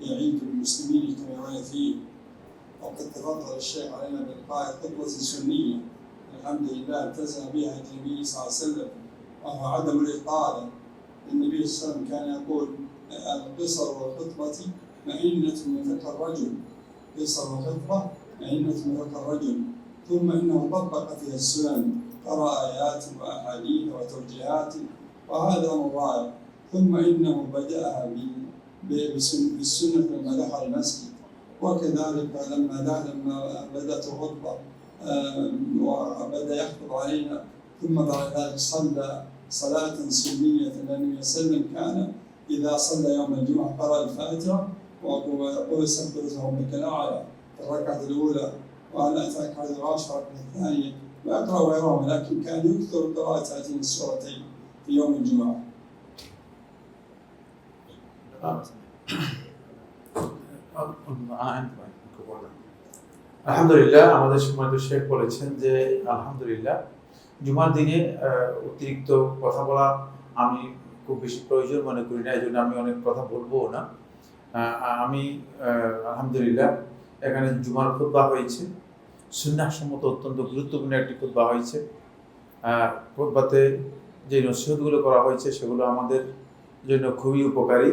يعيد المسلمين فيه وقد تفضل الشيخ علينا بإلقاء خطبة سنية. الحمد لله التزم بها النبي صلى الله عليه وسلم. وهو عدم الإطالة النبي صلى الله عليه وسلم كان يقول القصر والخطبة مئنة من فك الرجل. قصر والخطبة مئنة من فك الرجل. ثم إنه طبق فيها السنن. قرأ آيات وأحاديث وتوجيهات. وهذا أمر رائع ثم إنه بدأها لما دخل المسجد. وكذلك لما لما بدأت الخطبة وبدأ يخطب علينا ثم بعد ذلك صلى صلاة سنية النبي صلى الله عليه وسلم كان إذا صلى يوم الجمعة قرأ الفاتحة ويقول سبح ربك الأعلى في الركعة الأولى وعلى أتاك هذه الغاشية الركعة الثانية. ويقرأ غيرهم لكن كان يكثر قراءة هاتين السورتين في يوم الجمعة. আলহামদুলিল্লাহ, আমাদের সময় শেখ বলেছেন যে আলহামদুলিল্লাহ, জুমার দিনে অতিরিক্ত কথা বলা আমি খুব বেশি প্রয়োজন মনে করি না এই জন্য আমি অনেক কথা বলব না। আমি আলহামদুলিল্লাহ, এখানে জুমার খুদ্া হয়েছে। সুন্নাসম্মত অত্যন্ত গুরুত্বপূর্ণ একটি খুদ্া হয়েছে। খুদ্বাতে যে নসিহতগুলো করা হয়েছে, সেগুলো আমাদের জন্য খুবই উপকারী।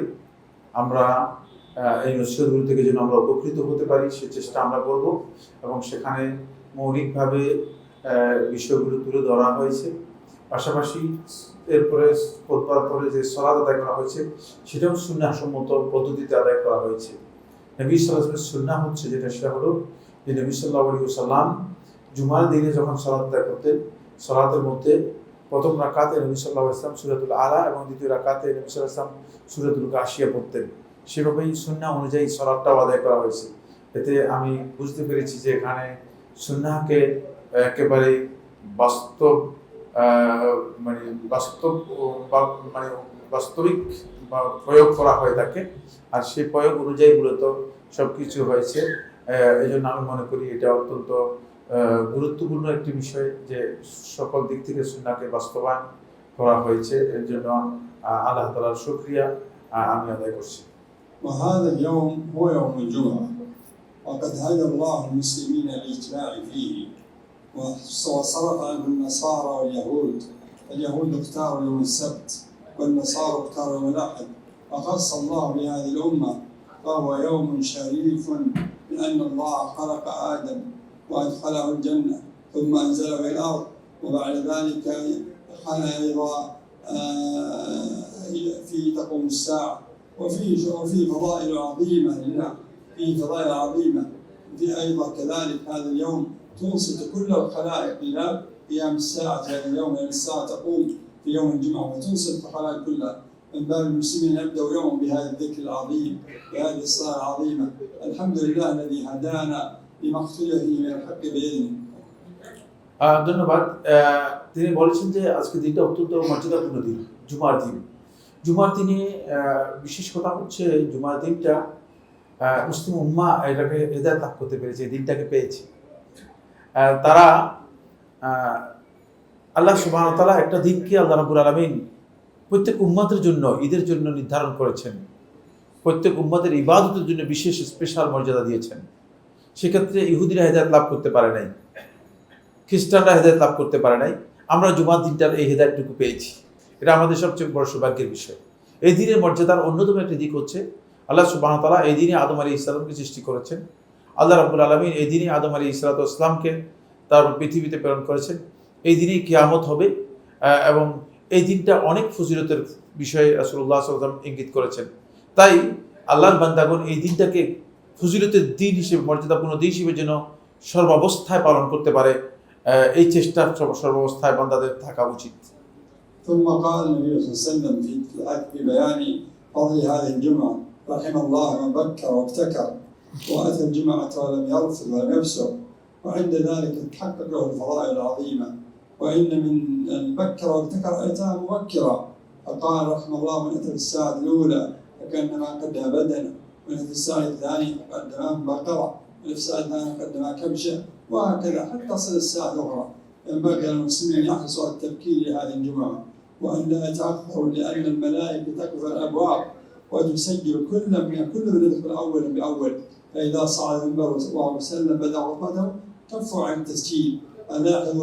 আমরা এই নসিহতগুলো থেকে যেন আমরা উপকৃত হতে পারি, সে চেষ্টা আমরা করব এবং সেখানে মৌলিকভাবে বিষয়গুলো তুলে ধরা হয়েছে। পাশাপাশি এরপরে খোদবার পরে যে সলাদ আদায় করা হয়েছে, সেটাও সুন্নাসম্মত পদ্ধতিতে আদায় করা হয়েছে। নবী সাল্লামের সুন্না হচ্ছে যেটা, সেটা হলো যে নবী সাল্লাহ আলী সাল্লাম জুমার দিনে যখন সলাদ আদায় করতেন, সলাতের মধ্যে প্রথম রাকাতে নবী সাল্লাহ ইসলাম সুরাতুল আলা এবং দ্বিতীয় রাকাতে নবী সাল্লাহ ইসলাম সুরাতুল গাশিয়া পড়তেন। সেভাবেই সুন্না অনুযায়ী সলাদটাও আদায় করা হয়েছে। এতে আমি বুঝতে পেরেছি যে এখানে সুন্নাকে একেবারে বাস্তব মানে বাস্তব, বা মানে বাস্তবিক বা প্রয়োগ করা হয় থাকে। আর সেই প্রয়োগ অনুযায়ী মূলত সব কিছু হয়েছে। এই জন্য আমি মনে করি এটা অত্যন্ত গুরুত্বপূর্ণ একটি বিষয় যে সকল দিক থেকে সুন্নাকে বাস্তবায়ন করা হয়েছে। এর জন্য আল্লাহ তালার শুক্রিয়া আমি আদায় করছি। وهذا اليوم هو يوم الجمعة. وقد هدى الله المسلمين للاجتماع فيه. وصرف عنه النصارى واليهود. اليهود اختاروا يوم السبت والنصارى اختاروا يوم الأحد. وخص الله بهذه الأمة فهو يوم شريف لأن الله خلق آدم وأدخله الجنة ثم أنزله إلى الأرض. وبعد ذلك خلق أيضا في تقوم الساعة. وفي وفي فضائل عظيمة لله في فضائل عظيمة في أيضا كذلك هذا اليوم تنصت كل الخلائق إلى قيام الساعة هذا اليوم لأن الساعة تقوم في يوم الجمعة وتنصت الخلائق كلها من باب المسلمين يبدأوا يوم بهذا الذكر العظيم بهذه الصلاة العظيمة الحمد لله الذي هدانا لما اختلف فيه من الحق بإذنه ধন্যবাদ তিনি বলেছেন যে আজকে দিনটা অত্যন্ত মর্যাদাপূর্ণ দিন জুমার দিন জুমার দিনে বিশেষ কথা হচ্ছে জুমার দিনটা মুসলিম উম্মা এটাকে হৃদয় লাভ করতে পেরেছে দিনটাকে পেয়েছে। তারা আল্লাহ সুবাহ তালা একটা দিনকে আল্লাহ রাবুল আলমিন প্রত্যেক উম্মাদের জন্য, ঈদের জন্য নির্ধারণ করেছেন। প্রত্যেক উম্মাদের ইবাদতের জন্য বিশেষ স্পেশাল মর্যাদা দিয়েছেন। সেক্ষেত্রে ইহুদিরা হেদায়ত লাভ করতে পারে নাই। খ্রিস্টানরা হেদায়ত লাভ করতে পারে নাই। আমরা জুমার দিনটার এই হেদায়তটুকু পেয়েছি। এটা আমাদের সবচেয়ে বড় সৌভাগ্যের বিষয়। এই দিনের মর্যাদার অন্যতম একটি দিক হচ্ছে আল্লাহ সুবাহ তালা এই দিনে আদম আলী ইসলামকে সৃষ্টি করেছেন। আল্লাহ রাবুল আলমিন এই দিনে আদম আলী ইসলাত ইসলামকে তার পৃথিবীতে প্রেরণ করেছেন। এই দিনেই কেয়ামত হবে এবং এই দিনটা অনেক ফজিলতের বিষয়ে রাসুল্লাহ সাল্লাম ইঙ্গিত করেছেন। তাই আল্লাহর বান্দাগণ এই দিনটাকে ফজিলতের দিন হিসেবে, মর্যাদাপূর্ণ দিন হিসেবে যেন সর্বাবস্থায় পালন করতে পারে এই চেষ্টা সর্বাবস্থায় বান্দাদের থাকা উচিত। ثم قال النبي صلى الله عليه وسلم في في بيان فضل هذه الجمعة رحم الله من بكر وابتكر وأتى الجمعة ولم يرفض ولم يفسق وعند ذلك تحقق له الفضائل العظيمة. وإن من البكر وابتكر أتاه مبكرا فقال رحم الله من أتى في الساعة الأولى فكأنما قدم بدنه. ومن في الساعة الثانية فقدم بقرة ومن في الساعة الثانية قدم كبشة وهكذا حتى تصل الساعة الأخرى. ينبغي على المسلمين أن يحرصوا على التبكير لهذه الجمعة. وأن لا يتأخروا لأن الملائكة تقف الأبواب وتسجل كل من كل من يدخل اولا باول فاذا صعد المنبر وسلم بدا خطبته كفوا عن التسجيل فلاحظ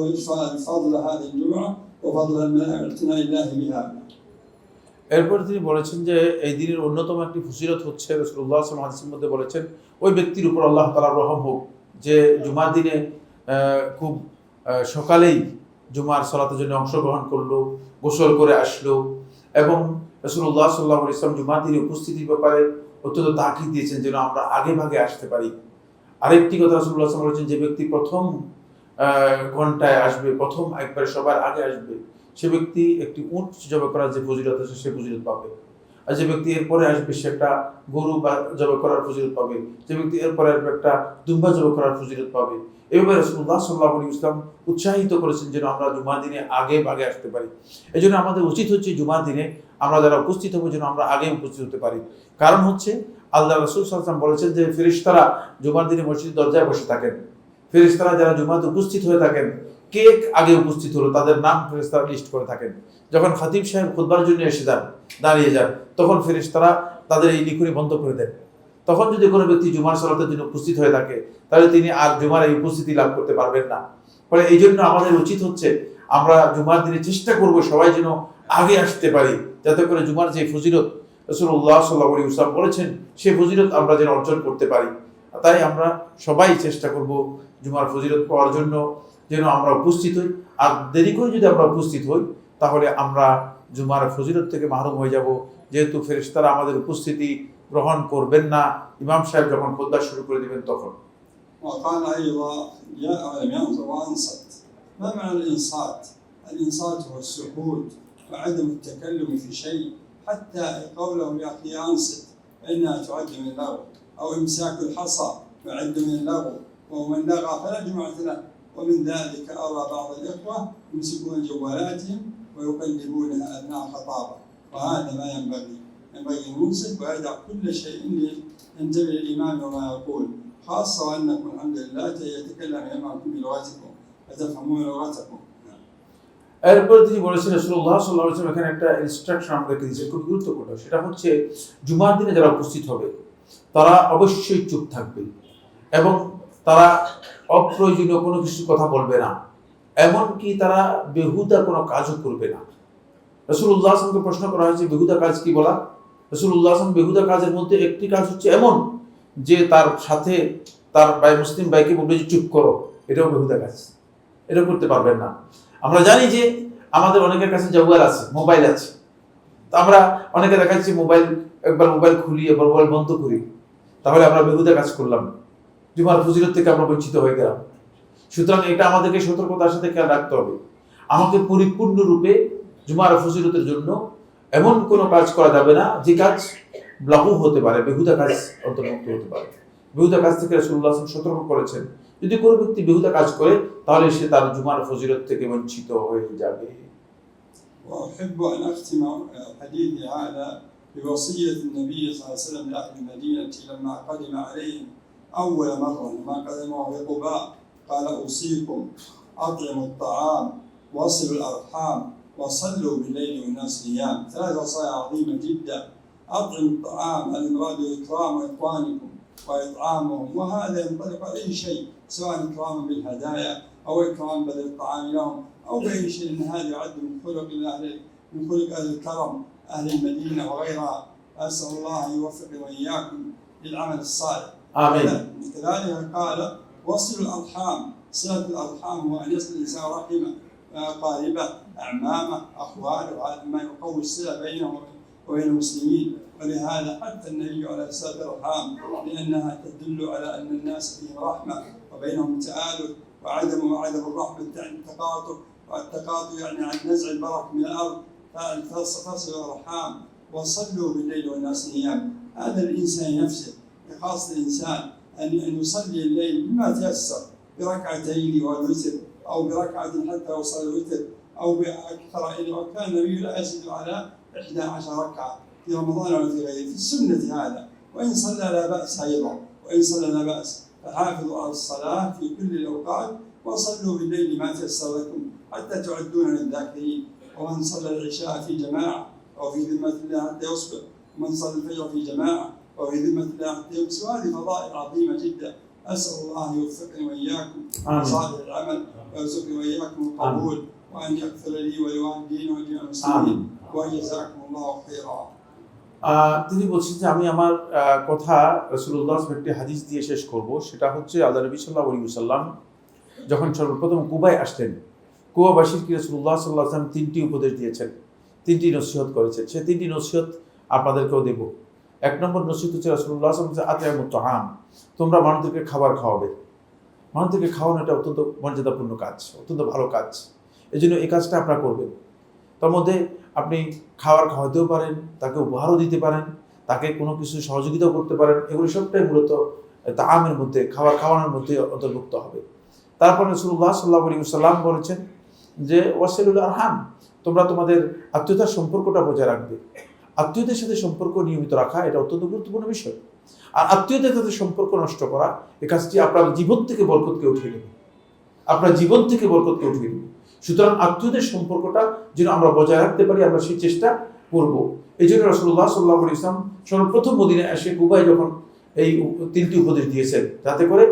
فضل هذه الجمعه وفضل اعتناء الله بها এরপর তিনি বলেছেন যে এই দিনের অন্যতম একটি ফসিলত হচ্ছে রসুল্লাহ আসলাম হাদিসের মধ্যে বলেছেন ওই ব্যক্তির উপর আল্লাহ তালার রহম হোক যে জুমার দিনে আহ, খুব আহ, সকালেই জুমার সলাতের জন্য অংশগ্রহণ করলো গোসল করে আসলো এবং রসুল্লাহ সাল্লাহ ইসলাম দিনে উপস্থিতির ব্যাপারে অত্যন্ত তাকিদ দিয়েছেন যেন আমরা আগে ভাগে আসতে পারি। আরেকটি কথা রসুল্লাহ আসলাম বলেছেন, যে ব্যক্তি প্রথম ঘন্টায় আসবে, প্রথম একবারে সবার আগে আসবে, সে ব্যক্তি একটি উট জবে করার যে ফজিলত আছে সে ফজিলত পাবে। আর যে ব্যক্তি এরপরে আসবে, সে একটা গরু বা জবে করার ফজিলত পাবে। যে ব্যক্তি এরপরে আসবে, একটা দুম্বা জবে করার ফজিলত পাবে। এভাবে রসুল্লাহ সাল্লাহ আলী ইসলাম উৎসাহিত করেছেন যেন আমরা জুমার দিনে আগে ভাগে আসতে পারি। এই জন্য আমাদের উচিত হচ্ছে জুমার দিনে আমরা যারা উপস্থিত হব যেন আমরা আগে উপস্থিত হতে পারি। কারণ হচ্ছে আল্লাহ রসুল সাল্লাম বলেছেন যে ফেরিস্তারা জুমার দিনে মসজিদ দরজায় বসে থাকেন। ফেরিস্তারা যারা জুমাতে উপস্থিত হয়ে থাকেন, কে আগে উপস্থিত হলো তাদের নাম ফেরেস্তারা লিস্ট করে থাকেন। যখন খাতিব সাহেব খুদবার জন্য এসে যান, দাঁড়িয়ে যান, তখন ফেরেস্তারা তাদের এই লিখুনি বন্ধ করে দেন। তখন যদি কোনো ব্যক্তি জুমার সলাতের জন্য উপস্থিত হয়ে থাকে, তাহলে তিনি আর জুমার এই উপস্থিতি লাভ করতে পারবেন না। ফলে এই জন্য আমাদের উচিত হচ্ছে আমরা জুমার দিনে চেষ্টা করব সবাই যেন আগে আসতে পারি, যাতে করে জুমার যে ফজিলত রসুল্লাহ সাল্লাহ ইসলাম বলেছেন সেই ফজিলত আমরা যেন অর্জন করতে পারি। তাই আমরা সবাই চেষ্টা করব জুমার ফজিলত পাওয়ার জন্য যেন আমরা উপস্থিত হই। আর দেরি করে যদি আমরা উপস্থিত হই, তাহলে আমরা জুমার ফজিলত থেকে মাহরুম হয়ে যাব। যেহেতু ফেরেশতারা আমাদের উপস্থিতি গ্রহণ করবেন না ইমাম সাহেব যখন খোদ্া শুরু করে দিবেন তখন وقال ايضا جاء ولم ينظر وانصت ما معنى الانصات؟ الانصات هو السكوت وعدم التكلم في شيء حتى قوله يا اخي انصت فانها تعد من اللغو او امساك الحصى يعد من اللغو ومن لغى فلا جمعه له ومن ذلك ارى بعض الاخوه يمسكون جوالاتهم ويقلبونها اثناء الخطابه وهذا ما ينبغي ينبغي ان ننصت ويدع كل شيء ينتبه الامام وما يقول خاصة وأنكم الحمد لله يتكلم إمامكم بلغتكم فتفهمون لغتكم এরপরে তিনি বলেছেন রসুল্লাহ সাল্লাহ আসলাম এখানে একটা ইনস্ট্রাকশন আমাদেরকে দিয়েছেন খুব গুরুত্বপূর্ণ সেটা হচ্ছে জুমার দিনে যারা উপস্থিত হবে তারা অবশ্যই চুপ থাকবে এবং তারা অপ্রয়োজনীয় কোনো কিছু কথা বলবে না এমনকি তারা বেহুদা কোনো কাজও করবে না রসুল্লাহ আসলামকে প্রশ্ন করা হয়েছে বেহুদা কাজ কি বলা রসুল্লাহ আসলাম বেহুদা কাজের মধ্যে একটি কাজ হচ্ছে এমন যে তার সাথে তার ভাই মুসলিম ভাইকে বলবে যে, চুপ করো, এটাও বেহুদা কাজ। এটা করতে পারবেন না। আমরা জানি যে আমাদের অনেকের কাছে জগুয়াল আছে, মোবাইল আছে। তো আমরা অনেকে দেখা যাচ্ছে মোবাইল, একবার মোবাইল খুলি, একবার মোবাইল বন্ধ করি। তাহলে আমরা বেহুদা কাজ করলাম। জুমার ফজিলত থেকে আমরা বঞ্চিত হয়ে গেলাম। সুতরাং এটা আমাদেরকে সতর্কতার সাথে খেয়াল রাখতে হবে। আমাকে পরিপূর্ণরূপে জুমার ফজিলতের জন্য এমন কোনো কাজ করা যাবে না যে কাজ ব্লকও হতে পারে বেহুদা কাজ অন্তর্ভুক্ত হতে পারে বেহুদা কাজ থেকে রসুল্লাহ আসলাম সতর্ক করেছেন যদি কোনো ব্যক্তি বেহুদা কাজ করে তাহলে সে তার জুমার ফজিলত থেকে বঞ্চিত হয়ে যাবে وأحب أن أختم حديثي هذا بوصية النبي صلى الله عليه وسلم لأهل المدينة لما قدم عليهم أول مرة لما قدموا في قباء قال أوصيكم أطعموا الطعام وصلوا الأرحام وصلوا بالليل والناس نيام. ثلاث وصايا عظيمة جدا. أطعموا الطعام المراد إكرام إخوانكم وإطعامهم. وهذا ينطلق على أي شيء سواء إكراما بالهدايا أو إكرام بدل الطعام لهم أو بأي شيء. إن هذا يعد من خلق أهل من خلق أهل الكرم أهل المدينة وغيرها. أسأل الله أن يوفق وإياكم للعمل الصالح. آمين. كذلك قال وصل الأرحام. صلة الأرحام هو أن يصل الإنسان رحمة. قاربه أعمامة أخواله وهذا ما يقوي الصلة بينه وبين المسلمين. ولهذا حتى النبي على صلة الأرحام لأنها تدل على أن الناس فيهم رحمة وبينهم تآلف وعدم وعدم الرحمة يعني التقاطع. والتقاطع يعني عن نزع البرك من الأرض. فتصل الأرحام وصلوا بالليل والناس نيام. هذا الإنسان نفسه خاصة الإنسان أن يصلي الليل بما تيسر بركعتين والوتر. أو بركعة حتى يوصل الوتر أو بأكثر وكان النبي لا يزيد على 11 ركعة في رمضان ولا في غيره. في السنة هذا. وإن صلى لا بأس أيضا. وإن صلى لا بأس فحافظوا على الصلاة في كل الأوقات وصلوا بالليل ما تيسر لكم حتى تعدون للذاكرين. ومن صلى العشاء في جماعة أو في ذمة الله حتى يصبح. ومن صلى الفجر في جماعة وفي ذمة الله حتى يمسوا هذه فضائل عظيمة جدا. أسأل الله أن يوفقني وإياكم آمين. لصالح العمل ويرزقني وإياكم القبول وأن يغفر لي ولوالدينا ولجميع المسلمين وأن جزاكم الله خيرا আহ, তিনি বলছেন যে আমি আমার আহ, কথা রসুল্লাহ একটি হাদিস দিয়ে শেষ করব সেটা হচ্ছে আল্লাহ নবী সাল্লাহ আলী সাল্লাম যখন সর্বপ্রথম কুবায় আসলেন কুয়াবাসীর কি রসুল্লাহ সাল্লাহ আসলাম তিনটি উপদেশ দিয়েছেন তিনটি নসিহত করেছেন সে তিনটি নসিহত আপনাদেরকেও দেব এক নম্বর নসিহত হচ্ছে রসুল্লাহ আতিয়ামুত আম তোমরা মানুষদেরকে খাবার খাওয়াবে। মানুষদেরকে খাওয়ানো এটা অত্যন্ত মর্যাদাপূর্ণ কাজ, অত্যন্ত ভালো কাজ। এই জন্য এই কাজটা আপনারা করবেন। তার মধ্যে আপনি খাবার খাওয়াতেও পারেন, তাকে উপহারও দিতে পারেন, তাকে কোনো কিছু সহযোগিতাও করতে পারেন। এগুলো সবটাই মূলত তা আমের মধ্যে, খাবার খাওয়ানোর মধ্যে অন্তর্ভুক্ত হবে। তারপরে রসুল্লাহ সাল্লাহ আলী সাল্লাম বলেছেন যে, ওয়াসিলুল আরহাম, তোমরা তোমাদের আত্মীয়তার সম্পর্কটা বজায় রাখবে। আত্মীয়দের সাথে সম্পর্ক নিয়মিত রাখা এটা অত্যন্ত গুরুত্বপূর্ণ বিষয়। আর আত্মীয়দের সাথে সম্পর্ক নষ্ট করা এই কাজটি আপনার জীবন থেকে বরকতকে উঠিয়ে নেবে। আপনার জীবন থেকে বরকতকে উঠিয়ে নেবে। সুতরাং আত্মীয়দের সম্পর্কটা যেন আমরা বজায় রাখতে পারি, আমরা সেই চেষ্টা করব। এই জন্য রসুল্লাহ সাল্লাহ ইসলাম সর্বপ্রথম মদিনে এসে কুবাই যখন এই তিনটি উপদেশ দিয়েছেন যাতে করে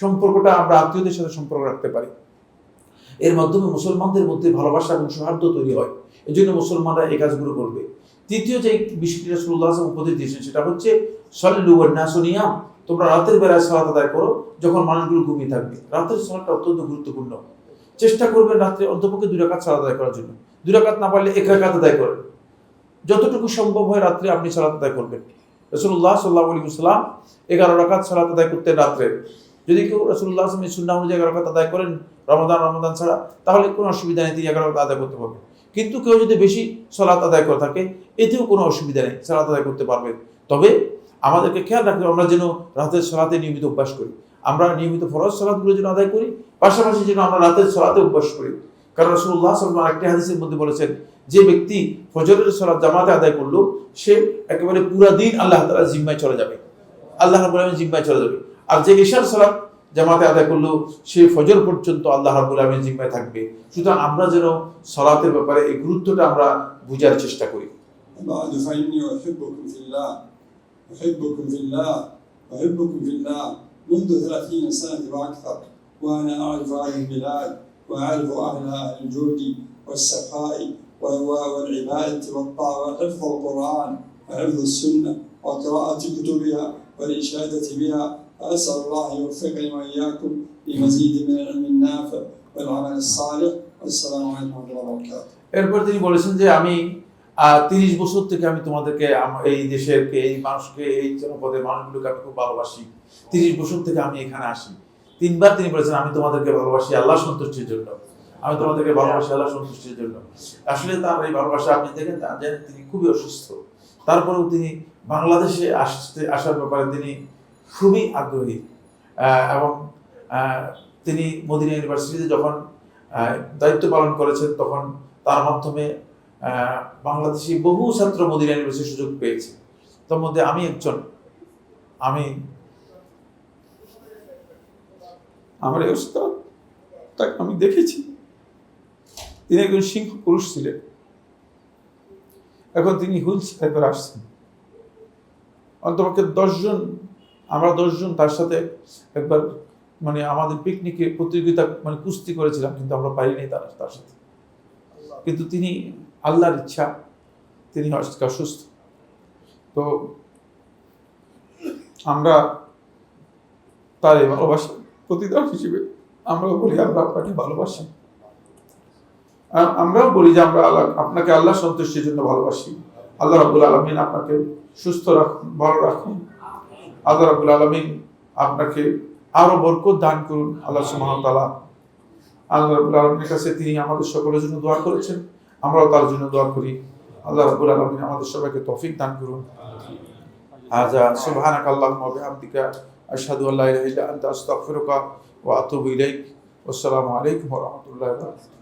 সম্পর্কটা আমরা আত্মীয়দের সাথে সম্পর্ক রাখতে পারি। এর মাধ্যমে মুসলমানদের মধ্যে ভালোবাসা এবং সৌহার্দ্য তৈরি হয়। এই জন্য মুসলমানরা এই কাজগুলো করবে। তৃতীয় যে বিষয়টি রসুল্লাহ উপদেশ দিয়েছেন, সেটা হচ্ছে, সল্লু নাসনিয়াম তোমরা রাতের বেলায় সালাত আদায় করো যখন মানুষগুলো ঘুমিয়ে থাকবে। রাতের সালাতটা অত্যন্ত গুরুত্বপূর্ণ। চেষ্টা করবেন রাত্রে অন্তপক্ষে দুই রাকাত সালাত আদায় করার জন্য। দুই রাকাত না পারলে এক রাকাত আদায় করেন। যতটুকু সম্ভব হয় রাত্রে আপনি সালাত আদায় করবেন। রসুল্লাহ সাল্লাহ আলী সাল্লাম এগারো রাকাত সালাত আদায় করতেন রাত্রে। যদি কেউ রসুল্লাহ আসলামের সুন্না অনুযায়ী এগারো রাকাত আদায় করেন রমাদান রমাদান ছাড়া, তাহলে কোনো অসুবিধা নেই, তিনি এগারো রাকাত আদায় করতে পারবেন। কিন্তু কেউ যদি বেশি সালাত আদায় করে থাকে, এতেও কোনো অসুবিধা নেই, সালাত আদায় করতে পারবে। তবে আমাদেরকে খেয়াল রাখতে আমরা যেন রাতের সালাতে নিয়মিত অভ্যাস করি। আমরা নিয়মিত ফরজ সালাতগুলো যেন আদায় করি, পাশাপাশি যেন আমরা রাতের সালাতে অভ্যাস করি। কারণ রসুল্লাহ সাল্লাম একটি হাদিসের মধ্যে বলেছেন, যে ব্যক্তি ফজরের সালাত জামাতে আদায় করল, সে একেবারে পুরা দিন আল্লাহ তালা জিম্মায় চলে যাবে। আল্লাহ রাবুল জিম্মায় চলে যাবে। আর যে ঈশার সালাত জামাতে আদায় করলো সে ফজর পর্যন্ত আল্লাহ রাবুল আলমীর জিম্মায় থাকবে সুতরাং আমরা যেন সালাতের ব্যাপারে এই গুরুত্বটা আমরা বুঝার চেষ্টা করি بعد فإني أحبكم في الله أحبكم في الله أحبكم في الله منذ ثلاثين سنة وأكثر وأنا أعرف هذه البلاد وأعرف أهلها أهل الجود والسخاء و- والعبادة والطاعة وحفظ القرآن وحفظ السنة وقراءة كتبها والإشادة بها فأسأل الله أن يوفقني وإياكم لمزيد من العلم النافع والعمل الصالح والسلام عليكم ورحمة الله وبركاته এরপর তিনি বলেছেন যে আমি তিরিশ বছর থেকে আমি তোমাদেরকে আম- এই দেশের এই মানুষকে এই জনপদের মানুষগুলোকে আমি খুব ভালোবাসি তিরিশ বছর থেকে আমি এখানে আসি তিনবার তিনি বলেছেন আমি তোমাদেরকে ভালোবাসি আল্লাহ সন্তুষ্টির জন্য আমি তোমাদেরকে ভালোবাসি আল্লাহ সন্তুষ্টির জন্য আসলে তার এই ভালোবাসা আপনি দেখেন জানেন তিনি খুবই অসুস্থ তারপরেও তিনি বাংলাদেশে আসতে আসার ব্যাপারে তিনি খুবই আগ্রহী। এবং তিনি মদিনা ইউনিভার্সিটিতে যখন দায়িত্ব পালন করেছেন তখন তার মাধ্যমে বাংলাদেশি বহু ছাত্র মদিনা ইউনিভার্সিটির সুযোগ পেয়েছে। তার মধ্যে আমি একজন। আমি, আমার এই ওস্তাদ তাকে আমি দেখেছি। তিনি একজন সিংহ পুরুষ ছিলেন। এখন তিনি হুইল চেয়ারে আসছেন। অন্তপক্ষে দশজন আমরা দশজন তার সাথে একবার মানে আমাদের পিকনিকে প্রতিযোগিতা মানে কুস্তি করেছিলাম, কিন্তু আমরা পারিনি তার তার সাথে। কিন্তু তিনি আল্লাহর ইচ্ছা, তিনি আজকে তো আমরা তার এই ভালোবাসা প্রতিদান হিসেবে আমরাও বলি আমরা আপনাকে ভালোবাসি। আর আমরাও বলি যে, আমরা আল্লাহ, আপনাকে আল্লাহ সন্তুষ্টির জন্য ভালোবাসি। আল্লাহ রাবুল আলমিন আপনাকে সুস্থ রাখুন, ভালো রাখুন। আল্লাহ রাবুল আলমিন আপনাকে আরও বরকত দান করুন, আল্লাহ সুমতালা আল্লাহ রাবুল আলমীর কাছে তিনি আমাদের সকলের জন্য দোয়া করেছেন, আমরাও তার জন্য দোয়া করি। আল্লাহ রাবুল আলমিন আমাদের সবাইকে তৌফিক দান করুন। হাজা সুবহানাক আল্লাহুম্মা বিহামদিকা, আশহাদু আল্লা ইলাহা ইল্লা আনতা, আস্তাগফিরুকা ওয়া আতুবু ইলাইক। ওয়াসসালামু আলাইকুম ওয়া রাহমাতুল্লাহি ওয়া